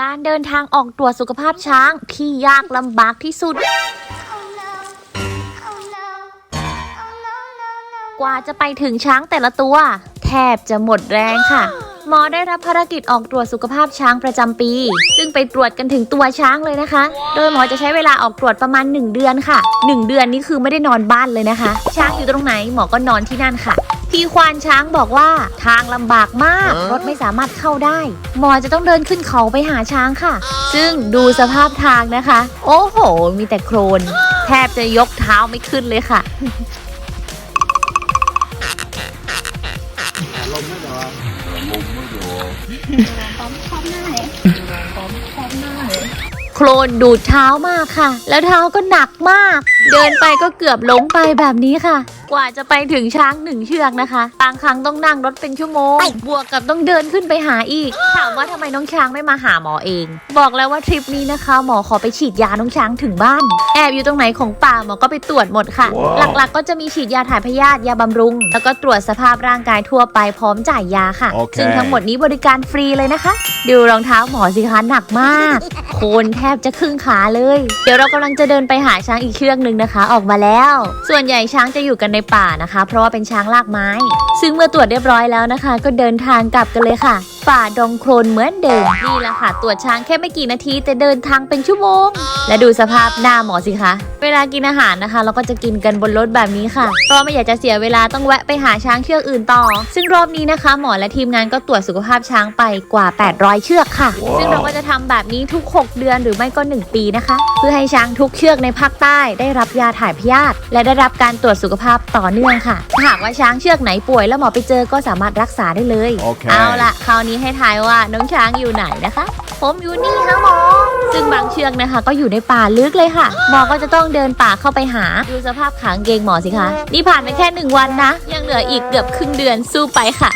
การเดินทางออกตรวจสุขภาพช้างที่ยากลำบากที่สุด กว่าจะไปถึงช้างแต่ละตัว แทบจะหมดแรงค่ะ หมอได้รับภารกิจออกตรวจสุขภาพช้างประจำปี ซึ่งไปตรวจกันถึงตัวช้างเลยนะคะ โดยหมอจะใช้เวลาออกตรวจประมาณ 1 เดือนค่ะ 1 เดือนนี้คือไม่ได้นอนบ้านเลยนะคะ ช้างอยู่ตรงไหนหมอก็นอนที่นั่นค่ะ พี่ควานช้างบอกว่าทางลำบากมาก รถไม่สามารถเข้าได้ หมอจะต้องเดินขึ้นเขาไปหาช้างค่ะ ซึ่งดูสภาพทางนะคะ โอ้โห มีแต่โคลน แทบจะยกเท้าไม่ขึ้นเลยค่ะโคล นดูดเท้ามากค่ะ แล้วเท้าก็หนักมาก เดินไปก็เกือบล้มไปแบบนี้ค่ะ กว่าจะไปถึงช้างหนึ่งเชือกนะคะบางครั้งต้องนั่งรถเป็นชั่วโมง บวกกับต้องเดินขึ้นไปหาอีก ถามว่าทำไมน้องช้างไม่มาหาหมอเอง บอกแล้วว่าทริปนี้นะคะ หมอขอไปฉีดยาน้องช้างถึงบ้าน แอบอยู่ตรงไหนของป่าหมอก็ไปตรวจหมดค่ะว้าวหลักๆ ก็จะมีฉีดยาถ่ายพยาธิยาบำรุง แล้วก็ตรวจสภาพร่างกายทั่วไปพร้อมจ่ายยาค่ะโอเคซึ่งทั้งหมดนี้บริการฟรีเลยนะคะ ดูรองเท้าหมอสิคะหนักมากโคนแทบจะครึ่งขาเลย เดี๋ยวเรากำลังจะเดินไปหาช้างอีกเชือกหนึ่งนะคะ ออกมาแล้ว ส่วนใหญ่ช้างจะอยู่กันในป่านะคะ เพราะว่าเป็นช้างลากไม้ ซึ่งเมื่อตรวจเรียบร้อยแล้วนะคะ ก็เดินทางกลับกันเลยค่ะ ฝ่าดงโคลนเหมือนเดิมนี่แหละค่ะตรวจช้างแค่ไม่กี่นาที แต่เดินทางเป็นชั่วโมง และดูสภาพหน้าหมอสิคะ เวลากินอาหารนะคะ เราก็จะกินกันบนรถแบบนี้ค่ะเพราะไม่อยากจะเสียเวลาต้องแวะไปหาช้างเชือกอื่นต่อ ซึ่งรอบนี้นะคะ หมอและทีมงานก็ตรวจสุขภาพช้างไปกว่า 800 เชือกค่ะว้าวซึ่งเราก็จะทำแบบนี้ทุก 6 เดือนหรือไม่ก็ 1 ปีนะคะ เพื่อให้ช้างทุกเชือกในภาคใต้ ได้รับยาถ่ายพยาธิและได้รับการตรวจสุขภาพต่อเนื่องค่ะถ้าหากว่าช้างเชือกไหนป่วยแล้วหมอไปเจอก็สามารถรักษาได้เลยโอเคเอาล่ะคราวนี้ให้ทายว่าน้องช้างอยู่ไหนนะคะ ผมอยู่นี่ค่ะหมอ ซึ่งบางเชือกนะคะ ก็อยู่ในป่าลึกเลยค่ะ หมอก็จะต้องเดินป่าเข้าไปหา ดูสภาพขางเกงหมอสิคะ นี่ผ่านไปแค่หนึ่งวันนะ ยังเหลืออีกเกือบครึ่งเดือนสู้ไปค่ะ